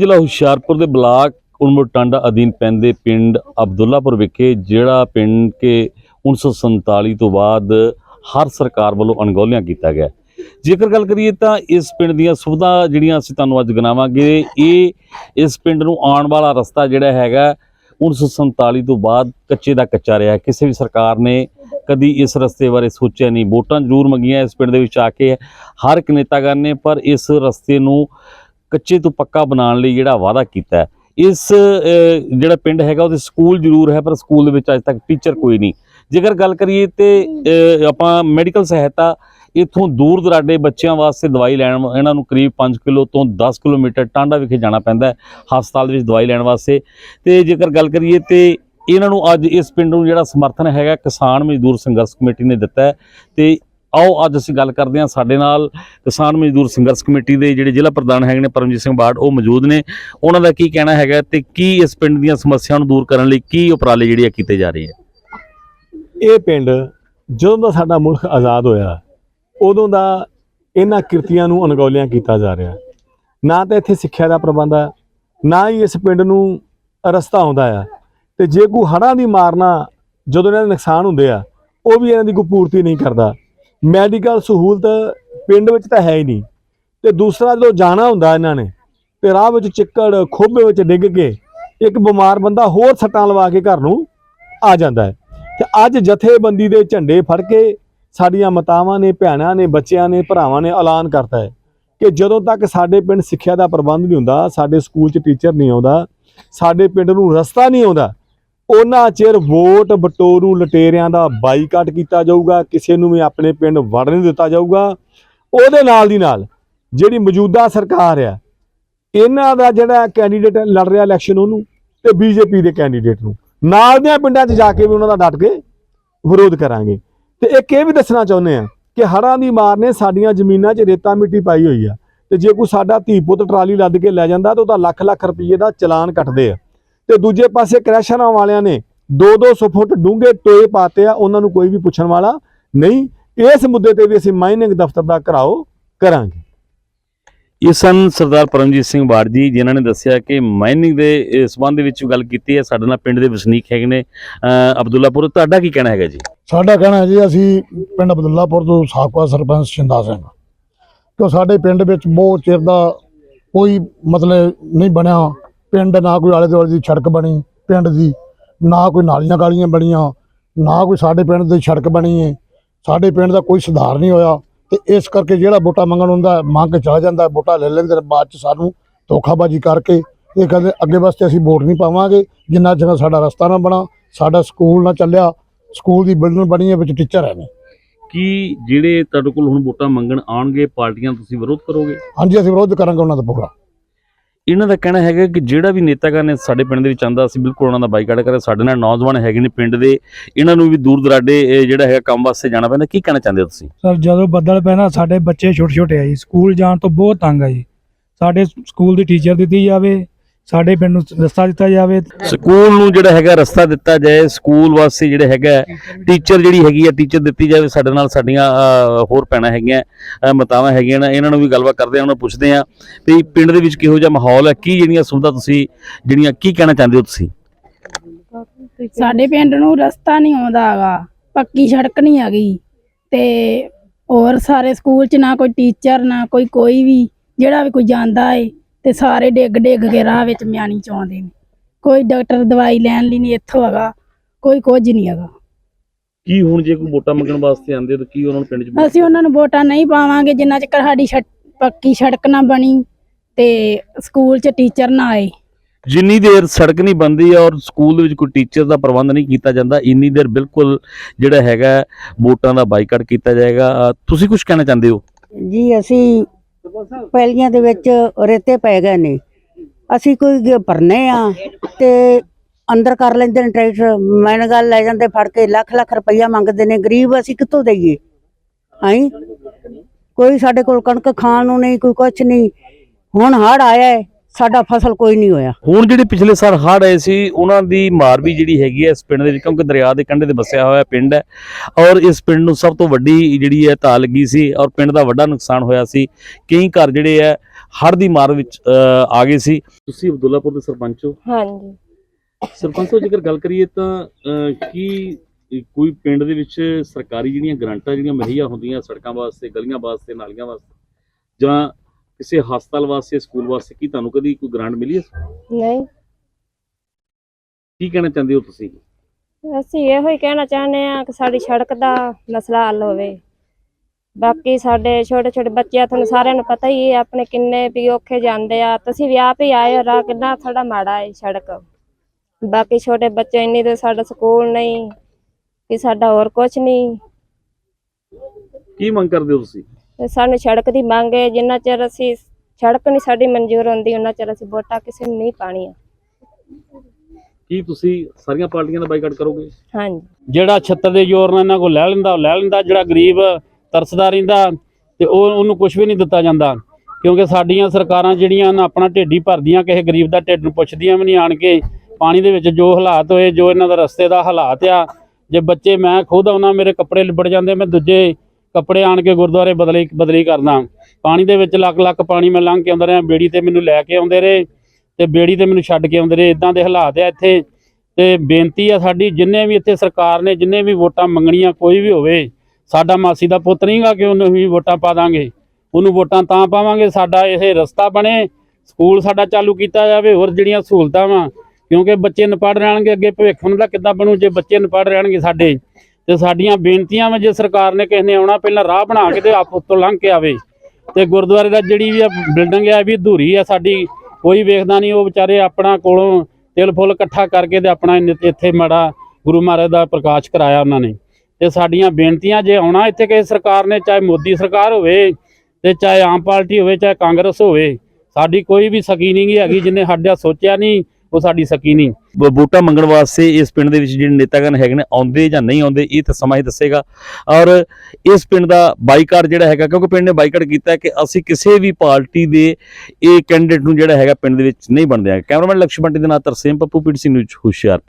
ਜ਼ਿਲ੍ਹਾ ਹੁਸ਼ਿਆਰਪੁਰ ਦੇ ਬਲਾਕ ਉਨਮੁਰ ਟਾਂਡਾ ਅਧੀਨ ਪੈਂਦੇ ਪਿੰਡ ਅਬਦੁੱਲਾਪੁਰ ਵਿਖੇ, ਜਿਹੜਾ ਪਿੰਡ ਕੇ 1947 ਤੋਂ ਬਾਅਦ ਹਰ ਸਰਕਾਰ ਵੱਲੋਂ ਅਣਗੌਲਿਆਂ ਕੀਤਾ ਗਿਆ। ਜੇਕਰ ਗੱਲ ਕਰੀਏ ਤਾਂ ਇਸ ਪਿੰਡ ਦੀਆਂ ਸੁਵਿਧਾ ਜਿਹੜੀਆਂ ਅਸੀਂ ਤੁਹਾਨੂੰ ਅੱਜ ਗਿਣਾਵਾਂਗੇ, ਇਹ ਇਸ ਪਿੰਡ ਨੂੰ ਆਉਣ ਵਾਲਾ ਰਸਤਾ ਜਿਹੜਾ ਹੈਗਾ 1947 ਤੋਂ ਬਾਅਦ ਕੱਚੇ ਦਾ ਕੱਚਾ ਰਿਹਾ ਕਿਸੇ ਵੀ ਸਰਕਾਰ ਨੇ ਕਦੀ ਇਸ ਰਸਤੇ ਬਾਰੇ ਸੋਚਿਆ ਨਹੀਂ। ਵੋਟਾਂ ਜ਼ਰੂਰ ਮੰਗੀਆਂ ਇਸ ਪਿੰਡ ਦੇ ਵਿੱਚ ਆ ਕੇ। ਹਰ ਇੱਕ ਨੇਤਾਗਰ ਨੇ, ਪਰ ਇਸ ਰਸਤੇ ਨੂੰ ਕੱਚੇ ਤੋਂ ਪੱਕਾ ਬਣਾਉਣ ਲਈ ਜਿਹੜਾ ਵਾਅਦਾ ਕੀਤਾ ਹੈ। ਇਸ ਜਿਹੜਾ ਪਿੰਡ ਹੈਗਾ, ਉਹਦੇ ਸਕੂਲ ਜ਼ਰੂਰ ਹੈ, ਪਰ ਸਕੂਲ ਦੇ ਵਿੱਚ ਅਜੇ ਤੱਕ ਟੀਚਰ ਕੋਈ ਨਹੀਂ। ਜੇਕਰ ਗੱਲ ਕਰੀਏ ਤੇ ਆਪਾਂ ਮੈਡੀਕਲ ਸਹਾਇਤਾ ਇਥੋਂ ਦੂਰ ਦਰਾਡੇ ਬੱਚਿਆਂ ਵਾਸਤੇ ਦਵਾਈ ਲੈਣ ਇਹਨਾਂ ਨੂੰ ਕਰੀਬ 5 ਕਿਲੋ ਤੋਂ 10 ਕਿਲੋਮੀਟਰ ਟਾਂਡਾ ਵਿਖੇ ਜਾਣਾ ਪੈਂਦਾ ਹੈ, ਹਸਪਤਾਲ ਦੇ ਵਿੱਚ ਦਵਾਈ ਲੈਣ ਵਾਸਤੇ। ਤੇ ਜੇਕਰ ਗੱਲ ਕਰੀਏ ਤੇ ਇਹਨਾਂ ਨੂੰ ਅੱਜ ਇਸ ਪਿੰਡ ਨੂੰ ਜਿਹੜਾ ਸਮਰਥਨ ਹੈਗਾ, ਕਿਸਾਨ ਮਜ਼ਦੂਰ ਸੰਘਰਸ਼ ਕਮੇਟੀ ਨੇ ਦਿੱਤਾ ਹੈ। ਤੇ ਆਓ, ਅੱਜ ਅਸੀਂ ਗੱਲ ਕਰਦੇ ਹਾਂ ਸਾਡੇ ਨਾਲ ਕਿਸਾਨ ਮਜ਼ਦੂਰ ਸੰਘਰਸ਼ ਕਮੇਟੀ ਦੇ ਜਿਹੜੇ ਜ਼ਿਲ੍ਹਾ ਪ੍ਰਧਾਨ ਹੈਗੇ ਨੇ ਪਰਮਜੀਤ ਸਿੰਘ ਬਾੜ ਉਹ ਮੌਜੂਦ ਨੇ। ਉਹਨਾਂ ਦਾ ਕੀ ਕਹਿਣਾ ਹੈਗਾ ਤੇ ਕੀ ਇਸ ਪਿੰਡ ਦੀਆਂ ਸਮੱਸਿਆਵਾਂ ਨੂੰ ਦੂਰ ਕਰਨ ਲਈ ਕੀ ਉਪਰਾਲੇ ਜਿਹੜੇ ਆ ਕੀਤੇ ਜਾ ਰਹੇ ਆ? ਇਹ ਪਿੰਡ ਜਦੋਂ ਦਾ ਸਾਡਾ ਮੁਲਕ ਆਜ਼ਾਦ ਹੋਇਆ, ਉਦੋਂ ਦਾ ਇਹਨਾਂ ਕਿਰਤੀਆਂ ਨੂੰ ਅਣਗੌਲਿਆਂ ਕੀਤਾ ਜਾ ਰਿਹਾ। ਨਾ ਤਾਂ ਇੱਥੇ ਸਿੱਖਿਆ ਦਾ ਪ੍ਰਬੰਧ ਆ, ਨਾ ਹੀ ਇਸ ਪਿੰਡ ਨੂੰ ਰਸਤਾ ਆਉਂਦਾ ਆ। ਤੇ ਜੇ ਕੋਈ ਹੜ੍ਹਾਂ ਦੀ ਮਾਰਨਾ ਜਦੋਂ ਇਹਨਾਂ ਦੇ ਨੁਕਸਾਨ ਹੁੰਦੇ ਆ, ਉਹ ਵੀ ਇਹਨਾਂ ਦੀ ਕੋਈ ਪੂਰਤੀ ਨਹੀਂ ਕਰਦਾ। ਮੈਡੀਕਲ ਸਹੂਲਤ ਪਿੰਡ ਵਿੱਚ ਤਾਂ ਹੈ ਹੀ ਨਹੀਂ। ਤੇ ਦੂਸਰਾ ਜਦੋਂ ਜਾਣਾ ਹੁੰਦਾ ਇਹਨਾਂ ਨੇ, ਤੇ ਰਾਹ ਵਿੱਚ ਚਿੱਕੜ ਖੋਬੇ ਵਿੱਚ ਡਿੱਗ ਕੇ ਇੱਕ ਬਿਮਾਰ ਬੰਦਾ ਹੋਰ ਸੱਟਾਂ ਲਵਾ ਕੇ ਘਰ ਨੂੰ ਆ ਜਾਂਦਾ ਹੈ। ਤੇ ਅੱਜ ਜਥੇਬੰਦੀ ਦੇ ਝੰਡੇ ਫੜ ਕੇ ਸਾਡੀਆਂ ਮਾਤਾਵਾਂ ਨੇ, ਭੈਣਾਂ ਨੇ, ਬੱਚਿਆਂ ਨੇ, ਭਰਾਵਾਂ ਨੇ ਐਲਾਨ ਕਰਤਾ ਹੈ ਕਿ ਜਦੋਂ ਤੱਕ ਸਾਡੇ ਪਿੰਡ ਸਿੱਖਿਆ ਦਾ ਪ੍ਰਬੰਧ ਨਹੀਂ ਹੁੰਦਾ, ਸਾਡੇ ਸਕੂਲ 'ਚ ਟੀਚਰ ਨਹੀਂ ਆਉਂਦਾ, ਸਾਡੇ ਪਿੰਡ ਨੂੰ ਰਸਤਾ ਨਹੀਂ ਆਉਂਦਾ ਉਹਨਾਂ ਚਿਰ ਵੋਟ ਬਟੋਰੂ ਲਟੇਰਿਆਂ ਦਾ ਬਾਈਕਾਟ ਕੀਤਾ ਜਾਊਗਾ, ਕਿਸੇ ਨੂੰ ਵੀ ਆਪਣੇ ਪਿੰਡ ਵੜ ਨਹੀਂ ਦਿੱਤਾ ਜਾਊਗਾ। ਉਹਦੇ ਨਾਲ ਦੀ ਨਾਲ ਜਿਹੜੀ ਮੌਜੂਦਾ ਸਰਕਾਰ ਆ, ਇਹਨਾਂ ਦਾ ਜਿਹੜਾ ਕੈਂਡੀਡੇਟ ਲੜ ਰਿਹਾ ਇਲੈਕਸ਼ਨ ਉਹਨੂੰ ਤੇ ਬੀਜੇਪੀ ਦੇ ਕੈਂਡੀਡੇਟ ਨੂੰ। ਨਾਲ ਦੇ ਪਿੰਡਾਂ 'ਚ ਜਾ ਕੇ ਵੀ ਉਹਨਾਂ ਦਾ ਡਟ ਕੇ ਵਿਰੋਧ ਕਰਾਂਗੇ। ਤੇ ਇੱਕ ਇਹ ਵੀ ਦੱਸਣਾ ਚਾਹੁੰਦੇ ਆ ਕਿ ਹੜ੍ਹਾਂ ਦੀ ਮਾਰ ਨੇ ਸਾਡੀਆਂ ਜ਼ਮੀਨਾਂ 'ਚ ਰੇਤਾ ਮਿੱਟੀ ਪਾਈ ਹੋਈ ਆ। ਤੇ ਜੇ ਕੋਈ ਸਾਡਾ ਧੀ ਪੁੱਤ ਟਰਾਲੀ ਲੱਦ ਕੇ ਲੈ ਜਾਂਦਾ ਤਾਂ ਉਹਦਾ ਲੱਖ ਲੱਖ ਰੁਪਏ ਦਾ ਚਲਾਨ ਕੱਟਦੇ ਆ। ਤੇ ਦੂਜੇ ਪਾਸੇ ਕ੍ਰੈਸ਼ਰਾਂ ਵਾਲਿਆਂ ਨੇ 2-200 ਫੁੱਟ ਡੂੰਘੇ ਟੋਏ ਪਾਤੇ ਆ ਉਹਨਾਂ ਨੂੰ ਕੋਈ ਵੀ ਪੁੱਛਣ ਵਾਲਾ ਨਹੀਂ। ਇਸ ਮੁੱਦੇ ਤੇ ਵੀ ਅਸੀਂ ਮਾਈਨਿੰਗ ਦਫ਼ਤਰ ਦਾ ਘਰਾਓ ਕਰਾਂਗੇ। ਇਹ ਸਨ ਸਰਦਾਰ ਪਰਮਜੀਤ ਸਿੰਘ ਬਾੜ ਜੀ ਜਿਨ੍ਹਾਂ ਨੇ ਦੱਸਿਆ ਕਿ ਮਾਈਨਿੰਗ ਦੇ ਸੰਬੰਧ ਵਿੱਚ ਗੱਲ ਕੀਤੀ ਹੈ। ਸਾਡੇ ਨਾਲ ਪਿੰਡ ਦੇ ਵਸਨੀਕ ਹੈਗੇ ਨੇ। ਅਬਦੁੱਲਾਪੁਰ ਤੁਹਾਡਾ ਕੀ ਕਹਿਣਾ ਹੈਗਾ ਜੀ? ਸਾਡਾ ਕਹਿਣਾ ਹੈ ਜੀ ਅਸੀਂ ਪਿੰਡ ਅਬਦੁੱਲਾਪੁਰ ਤੋਂ ਸਾਬਕਾ ਸਰਪੰਚ ਸ਼ਿੰਦਾ ਸਿੰਘ। ਕਿ ਸਾਡੇ ਪਿੰਡ ਵਿੱਚ ਬਹੁਤ ਚਿਰ ਦਾ ਕੋਈ ਮਤਲਬ ਨਹੀਂ ਬਣਿਆ। ਪਿੰਡ ਨਾ ਕੋਈ ਆਲੇ ਦੁਆਲੇ ਦੀ ਸੜਕ ਬਣੀ ਪਿੰਡ ਦੀ ਨਾ ਕੋਈ ਨਾਲੀਆਂ ਗਾਲੀਆਂ ਬਣੀਆਂ ਨਾ ਕੋਈ ਸਾਡੇ ਪਿੰਡ ਦੀ ਸੜਕ ਬਣੀ ਹੈ ਸਾਡੇ ਪਿੰਡ ਦਾ ਕੋਈ ਸੁਧਾਰ ਨਹੀਂ ਹੋਇਆ ਤੇ ਇਸ ਕਰਕੇ ਜਿਹੜਾ ਵੋਟਾਂ ਮੰਗਣ ਹੁੰਦਾ ਮੰਗ ਕੇ ਚਲਾ ਜਾਂਦਾ ਵੋਟਾਂ ਲੈ ਲੈਂਦੇ ਬਾਅਦ ਚ ਸਾਨੂੰ ਧੋਖਾਬਾਜ਼ੀ ਕਰਕੇ। ਇਹ ਕਹਿੰਦੇ ਅੱਗੇ ਵਾਸਤੇ ਅਸੀਂ ਵੋਟ ਨਹੀਂ ਪਾਵਾਂਗੇ ਜਿੰਨਾ ਚਿਰ ਸਾਡਾ ਰਸਤਾ ਨਾ ਬਣਾ ਸਾਡਾ ਸਕੂਲ ਨਾ ਚੱਲਿਆ ਸਕੂਲ ਦੀ ਬਿਲਡਿੰਗ ਬਣੀ ਹੈ ਵਿੱਚ ਟੀਚਰ ਹੈ ਨੇ ਕੀ ਜਿਹੜੇ ਤੁਹਾਡੇ ਕੋਲ ਹੁਣ ਵੋਟਾਂ ਮੰਗਣ ਆਉਣਗੇ ਪਾਰਟੀਆਂ ਤੁਸੀਂ ਵਿਰੋਧ ਕਰੋਗੇ? ਹਾਂਜੀ ਅਸੀਂ ਵਿਰੋਧ ਕਰਾਂਗੇ ਉਹਨਾਂ ਦਾ ਪੂਰਾ। ਇਹਨਾਂ ਦਾ ਕਹਿਣਾ ਹੈਗਾ ਕਿ ਜਿਹੜਾ ਵੀ ਨੇਤਾਗਾ ਨੇ ਸਾਡੇ ਪਿੰਡ ਦੇ ਵਿੱਚ ਆਂਦਾ, ਅਸੀਂ ਬਿਲਕੁਲ ਉਹਨਾਂ ਦਾ ਬਾਈਕਾਟ ਕਰੇ ਸਾਡੇ ਨਾਲ ਨੌਜਵਾਨ ਹੈਗੇ ਨੇ ਪਿੰਡ ਦੇ। ਇਹਨਾਂ ਨੂੰ ਵੀ ਦੂਰ ਦਰਾਡੇ ਜਿਹੜਾ ਹੈਗਾ ਕੰਮ ਵਾਸਤੇ ਜਾਣਾ ਪੈਂਦਾ। ਕੀ ਕਹਿਣਾ ਚਾਹੁੰਦੇ ਹੋ ਤੁਸੀਂ? ਸਰ, ਜਦੋਂ ਬੱਦਲ ਪੈਣਾ, ਸਾਡੇ ਬੱਚੇ ਛੋਟੇ ਛੋਟੇ ਆ ਜੀ। ਸਕੂਲ ਜਾਣ ਤੋਂ ਬਹੁਤ ਤੰਗ ਆ ਜੀ। ਸਾਡੇ ਸਕੂਲ ਦੀ ਟੀਚਰ ਦਿੱਤੀ ਜਾਵੇ। ਸਾਡੇ ਪਿੰਡ ਨੂੰ ਰਸਤਾ ਦਿੱਤਾ ਜਾਵੇ। ਸਕੂਲ ਨੂੰ ਜਿਹੜਾ ਹੈਗਾ ਰਸਤਾ ਦਿੱਤਾ ਜਾਏ ਸਕੂਲ ਵਾਸਤੇ ਜਿਹੜਾ ਹੈਗਾ ਟੀਚਰ ਜਿਹੜੀ ਹੈਗੀ ਆ ਟੀਚਰ ਦਿੱਤੀ ਜਾਵੇ ਸਾਡੇ ਨਾਲ ਸਾਡੀਆਂ ਹੋਰ ਪੈਣਾ ਹੈਗੀਆਂ ਮਾਤਾਵਾਂ ਹੈਗੀਆਂ ਨੇ ਇਹਨਾਂ ਨੂੰ ਵੀ ਗੱਲਬਾਤ ਕਰਦੇ ਆ ਉਹਨਾਂ ਪੁੱਛਦੇ ਆ ਵੀ ਪਿੰਡ ਦੇ ਵਿੱਚ ਕਿਹੋ ਜਿਹਾ ਮਾਹੌਲ ਹੈ ਕੀ ਜਿਹੜੀਆਂ ਸੁਵਿਧਾ ਤੁਸੀਂ ਜਿਹੜੀਆਂ ਕੀ ਕਹਿਣਾ ਚਾਹੁੰਦੇ ਹੋ ਤੁਸੀਂ? ਸਾਡੇ ਪਿੰਡ ਨੂੰ ਰਸਤਾ ਨਹੀਂ ਆਉਂਦਾ ਹੈਗਾ ਪੱਕੀ ਸੜਕ ਨਹੀਂ ਹੈਗੀ। ਤੇ ਹੋਰ ਸਾਰੇ ਸਕੂਲ 'ਚ ਨਾ ਕੋਈ ਟੀਚਰ ਨਾ ਕੋਈ ਕੋਈ ਵੀ ਜਿਹੜਾ ਵੀ ਕੋਈ ਜਾਂਦਾ ਏ ਤੇ ਸਾਰੇ ਡਿੱਗ ਡਿੱਗ ਕੇ ਰਾਹ ਵਿੱਚ ਮਿਆਣੀ ਚ ਆਉਂਦੇ ਨੇ। ਕੋਈ ਡਾਕਟਰ ਦਵਾਈ ਲੈਣ ਲਈ ਨਹੀਂ ਇੱਥੋਂ ਹੈਗਾ ਕੋਈ ਕੁਝ ਨਹੀਂ ਹੈਗਾ। ਕੀ ਹੁਣ ਜੇ ਕੋਈ ਵੋਟਾਂ ਮੰਗਣ ਵਾਸਤੇ ਆਉਂਦੇ ਤਾਂ ਕੀ ਉਹਨਾਂ ਨੂੰ ਪਿੰਡ 'ਚ ਅਸੀਂ ਉਹਨਾਂ ਨੂੰ ਵੋਟਾਂ ਨਹੀਂ ਪਾਵਾਂਗੇ ਜਿੰਨਾ ਚਿਰ ਸਾਡੀ ਪੱਕੀ ਸੜਕ ਨਾ ਬਣੀ ਤੇ ਸਕੂਲ 'ਚ ਟੀਚਰ ਨਾ ਆਏ। ਜਿੰਨੀ ਦੇਰ ਸੜਕ ਨਹੀਂ ਬਣਦੀ ਔਰ ਸਕੂਲ ਦੇ ਵਿੱਚ ਕੋਈ ਟੀਚਰ ਦਾ ਪ੍ਰਬੰਧ ਨਹੀਂ ਕੀਤਾ ਜਾਂਦਾ ਇੰਨੀ ਦੇਰ ਬਿਲਕੁਲ ਜਿਹੜਾ ਹੈਗਾ ਵੋਟਾਂ ਦਾ ਬਾਈਕਾਟ ਕੀਤਾ ਜਾਏਗਾ। ਤੁਸੀਂ ਕੁਝ ਕਹਿਣਾ ਚਾਹੁੰਦੇ ਹੋ? ਜੀ ਅਸੀਂ ਪੈਲੀਆਂ ਦੇ ਵਿੱਚ ਰੇਤੇ ਪੈ ਗਏ ਨੇ। ਅਸੀਂ ਕੋਈ ਭਰਨੇ ਆ ਤੇ ਅੰਦਰ ਕਰ ਲੈਂਦੇ ਨੇ ਟਰੈਕਟਰ। ਮੈਨ ਗੱਲ ਲੈ ਜਾਂਦੇ ਫੜ ਕੇ ਲੱਖ ਲੱਖ ਰੁਪਈਆ ਮੰਗਦੇ ਨੇ। ਗਰੀਬ ਅਸੀਂ ਕਿੱਥੋਂ ਦਈਏ? ਹਾਂ? ਕੋਈ ਸਾਡੇ ਕੋਲ ਕਣਕ ਖਾਣ ਨੂੰ ਨਹੀਂ ਕੋਈ ਕੁਛ ਨਹੀਂ। ਹੁਣ ਹੜ ਆਇਆ ਹੈ, ਸਾਡਾ ਫਸਲ ਕੋਈ ਨਹੀਂ ਹੋਇਆ। ਹੁਣ ਜਿਹੜੇ ਪਿਛਲੇ ਸਾਲ ਹੜ੍ਹ ਆਏ ਸੀ ਉਹਨਾਂ ਦੀ ਮਾਰ ਵੀ ਜਿਹੜੀ ਹੈਗੀ ਹੈ ਇਸ ਪਿੰਡ ਦੇ ਵਿੱਚ ਕਿਉਂਕਿ ਦਰਿਆ ਦੇ ਕੰਢੇ ਤੇ ਵਸਿਆ ਹੋਇਆ ਪਿੰਡ ਹੈ। ਔਰ ਇਸ ਪਿੰਡ ਨੂੰ ਸਭ ਤੋਂ ਵੱਡੀ ਜਿਹੜੀ ਹੈ ਢਾਹ ਲੱਗੀ ਸੀ ਔਰ ਪਿੰਡ ਦਾ ਵੱਡਾ ਨੁਕਸਾਨ ਹੋਇਆ ਸੀ। ਕਈ ਘਰ ਜਿਹੜੇ ਹੈ ਹੜ੍ਹ ਦੀ ਮਾਰ ਵਿੱਚ ਆ ਗਏ ਸੀ। ਤੁਸੀਂ ਅਬਦੁੱਲਾਪੁਰ ਦੇ ਸਰਪੰਚ ਹੋ? ਹਾਂਜੀ। ਸਰਪੰਚ ਤੋਂ ਜੇਕਰ ਗੱਲ ਕਰੀਏ ਤਾਂ ਕੀ ਕੋਈ ਪਿੰਡ ਦੇ ਵਿੱਚ ਸਰਕਾਰੀ ਜਿਹੜੀਆਂ ਗ੍ਰਾਂਟਾਂ ਜਿਹੜੀਆਂ ਮੁਹੱਈਆ ਹੁੰਦੀਆਂ ਸੜਕਾਂ ਵਾਸਤੇ ਗਲੀਆਂ ਵਾਸਤੇ ਨਾਲੀਆਂ ਵਾਸਤੇ ਜਾਂ ਕਿਸੇ ਹਸਪਤਾਲ ਵਾਸਤੇ ਸਕੂਲ ਵਾਸਤੇ ਕੀ ਤੁਹਾਨੂੰ ਕਦੀ ਕੋਈ ਗ੍ਰਾਂਟ ਮਿਲੀ ਹੈ? ਨਹੀਂ। ਕੀ ਕਹਿਣਾ ਚਾਹੁੰਦੇ ਹੋ ਤੁਸੀਂ? ਅਸੀਂ ਇਹੋ ਹੀ ਕਹਿਣਾ ਚਾਹੁੰਦੇ ਆ ਕਿ ਸਾਡੀ ਸੜਕ ਦਾ ਮਸਲਾ ਹੱਲ ਹੋਵੇ। ਬਾਕੀ ਸਾਡੇ ਛੋਟੇ ਛੋਟੇ ਬੱਚੇ ਆ ਤੁਹਾਨੂੰ ਸਾਰਿਆਂ ਨੂੰ ਪਤਾ ਹੀ ਹੈ ਆਪਣੇ ਕਿੰਨੇ ਵੀ ਔਖੇ ਜਾਂਦੇ ਆ। ਤੁਸੀਂ ਵੀ ਆਪ ਹੀ ਆਏ ਹੋ ਰਾਹ ਕਿੰਨਾ ਸਾਡਾ ਮਾੜਾ ਹੈ ਸੜਕ। ਬਾਕੀ ਛੋਟੇ ਬੱਚੇ ਇੰਨੀ ਤੇ ਸਾਡਾ ਸਕੂਲ ਨਹੀਂ ਕਿ ਸਾਡਾ ਹੋਰ ਕੁਝ ਨਹੀਂ। ਕੀ ਮੰਗ ਕਰਦੇ ਹੋ ਤੁਸੀਂ? ਤੇ ਸਾਨੂੰ ਸੜਕ ਦੀ ਮੰਗ ਹੈ ਜਿੰਨਾ ਚਿਰ ਅਸੀਂ ਸੜਕ ਨਹੀਂ ਸਾਡੀ ਮਨਜ਼ੂਰ ਹੁੰਦੀ ਉਹਨਾਂ ਚਿਰ ਅਸੀਂ ਵੋਟਾਂ ਕਿਸੇ ਨੂੰ ਨਹੀਂ ਪਾਣੀਆਂ ਕੀ ਤੁਸੀਂ ਸਾਰੀਆਂ ਪਾਰਟੀਆਂ ਦਾ ਬਾਈਕਾਟ ਕਰੋਗੇ? ਹਾਂਜੀ। ਜਿਹੜਾ ਛੱਤਰ ਦੇ ਜ਼ੋਰ ਨਾਲ ਇਹਨਾਂ ਕੋਲ ਲੈ ਲੈਂਦਾ ਉਹ ਲੈ ਲੈਂਦਾ ਜਿਹੜਾ ਗਰੀਬ ਤਰਸਦਾ ਰਹਿੰਦਾ ਤੇ ਉਹ ਉਹਨੂੰ ਕੁਝ ਵੀ ਨਹੀਂ ਦਿੱਤਾ ਜਾਂਦਾ। ਕਿਉਂਕਿ ਸਾਡੀਆਂ ਸਰਕਾਰਾਂ ਜਿਹੜੀਆਂ ਨਾ ਆਪਣਾ ਢਿੱਡ ਹੀ ਭਰਦੀਆਂ ਕਿਸੇ ਗਰੀਬ ਦਾ ਢਿੱਡ ਨੂੰ ਪੁੱਛਦੀਆਂ ਵੀ ਨਹੀਂ ਆਣ ਕੇ ਪਾਣੀ ਦੇ ਵਿੱਚ ਜੋ ਹਾਲਾਤ ਹੋਏ ਜੋ ਇਹਨਾਂ ਦਾ ਰਸਤੇ ਦਾ ਹਾਲਾਤ ਆ ਜੇ ਬੱਚੇ ਮੈਂ ਖੁਦ ਆਉਣਾ ਮੇਰੇ ਕੱਪੜੇ ਲਿਬੜ ਜਾਂਦੇ ਮੈਂ ਦੂਜੇ ਕੱਪੜੇ ਆਣ ਕੇ ਗੁਰਦੁਆਰੇ ਬਦਲੀ ਬਦਲੀ ਕਰਦਾ ਪਾਣੀ ਦੇ ਵਿੱਚ ਲੱਖ ਲੱਖ ਪਾਣੀ ਮੈਂ ਲੰਘ ਕੇ ਆਉਂਦਾ ਰਿਹਾ, ਬੇੜੀ ਤੇ ਮੈਨੂੰ ਲੈ ਕੇ ਆਉਂਦੇ ਰਹੇ ਤੇ ਬੇੜੀ ਤੇ ਮੈਨੂੰ ਛੱਡ ਕੇ ਆਉਂਦੇ ਰਹੇ। ਇਦਾਂ ਦੇ ਹਾਲਾਤ ਆ ਇੱਥੇ ਤੇ ਬੇਨਤੀ ਆ ਸਾਡੀ, ਜਿੰਨੇ ਵੀ ਇੱਥੇ ਸਰਕਾਰ ਨੇ, ਜਿੰਨੇ ਵੀ ਵੋਟਾਂ ਮੰਗਣੀਆਂ ਕੋਈ ਵੀ ਹੋਵੇ, ਸਾਡਾ ਮਾਸੀ ਦਾ ਪੁੱਤ ਨਹੀਂਗਾ ਕਿ ਉਹਨੂੰ ਵੀ ਵੋਟਾਂ ਪਾ ਦਾਂਗੇ। ਉਹਨੂੰ ਵੋਟਾਂ ਤਾਂ ਪਾਵਾਂਗੇ, ਸਾਡਾ ਇਹ ਰਸਤਾ ਬਣੇ, ਸਕੂਲ ਸਾਡਾ ਚਾਲੂ ਕੀਤਾ ਜਾਵੇ, ਹੋਰ ਜਿਹੜੀਆਂ ਸਹੂਲਤਾਂ ਵਾ, ਕਿਉਂਕਿ ਬੱਚੇ ਨਪੜ ਰਹਿਣਗੇ ਅੱਗੇ, ਭਵਿੱਖ ਉਹਨਾਂ ਦਾ ਕਿੱਦਾਂ ਬਣੂ, ਜੇ ਬੱਚੇ ਨਪੜ ਰਹਿਣਗੇ ਸਾਡੇ। ਤੇ ਸਾਡੀਆਂ ਬੇਨਤੀਆਂ ਵਾ ਜੇ ਸਰਕਾਰ ਨੇ ਕਿਸੇ ਨੇ ਆਉਣਾ, ਪਹਿਲਾਂ ਰਾਹ ਬਣਾ ਕੇ ਤੇ ਆਪ ਉੱਤੋਂ ਲੰਘ ਕੇ ਆਵੇ। ਤੇ ਗੁਰਦੁਆਰੇ ਦਾ ਜਿਹੜੀ ਵੀ ਆ ਬਿਲਡਿੰਗ ਆ, ਇਹ ਵੀ ਅਧੂਰੀ ਆ ਸਾਡੀ। ਕੋਈ ਵੇਖਦਾ ਨਹੀਂ, ਉਹ ਵਿਚਾਰੇ ਆਪਣਾ ਕੋਲੋਂ ਤਿਲ ਫੁੱਲ ਇਕੱਠਾ ਕਰਕੇ ਤੇ ਆਪਣਾ ਇੱਥੇ ਮਾੜਾ ਗੁਰੂ ਮਹਾਰਾਜ ਦਾ ਪ੍ਰਕਾਸ਼ ਕਰਾਇਆ ਉਹਨਾਂ ਨੇ। ਤੇ ਸਾਡੀਆਂ ਬੇਨਤੀਆਂ ਜੇ ਆਉਣਾ ਇੱਥੇ ਕਿਸੇ ਸਰਕਾਰ ਨੇ, ਚਾਹੇ ਮੋਦੀ ਸਰਕਾਰ ਹੋਵੇ ਤੇ ਚਾਹੇ ਆਮ ਪਾਰਟੀ ਹੋਵੇ, ਚਾਹੇ ਕਾਂਗਰਸ ਹੋਵੇ, ਸਾਡੀ ਕੋਈ ਵੀ ਸਕੀ ਨਹੀਂ ਹੈਗੀ ਜਿਹਨੇ ਸਾਡਾ ਸੋਚਿਆ ਨਹੀਂ ਉਹ ਸਾਡੀ ਸਕੀ ਨਹੀਂ। ਵੋਟਾਂ ਮੰਗਣ ਵਾਸਤੇ ਇਸ ਪਿੰਡ ਦੇ ਵਿੱਚ ਜਿਹੜੇ ਨੇਤਾਗਣ ਹੈਗੇ ਨੇ, ਆਉਂਦੇ ਜਾਂ ਨਹੀਂ ਆਉਂਦੇ, ਇਹ ਤਾਂ ਸਮਾਂ ਹੀ ਦੱਸੇਗਾ। ਔਰ ਇਸ ਪਿੰਡ ਦਾ ਬਾਈਕਾਟ ਜਿਹੜਾ ਹੈਗਾ, ਕਿਉਂਕਿ ਪਿੰਡ ਨੇ ਬਾਈਕਾਟ ਕੀਤਾ ਕਿ ਅਸੀਂ ਕਿਸੇ ਵੀ ਪਾਰਟੀ ਦੇ ਇਹ ਕੈਂਡੀਡੇਟ ਨੂੰ ਜਿਹੜਾ ਹੈਗਾ ਪਿੰਡ ਦੇ ਵਿੱਚ ਨਹੀਂ ਬਣਦੇ ਆ ਕੈਮਰਾਮੈਨ ਲਕਸ਼ਮਣ ਦੇ ਨਾਲ ਤਰਸੇਮ, ਪੱਪੂ, ਪੀਟੀਸੀ ਨਿਊਜ਼, ਹੁਸ਼ਿਆਰਪੁਰ।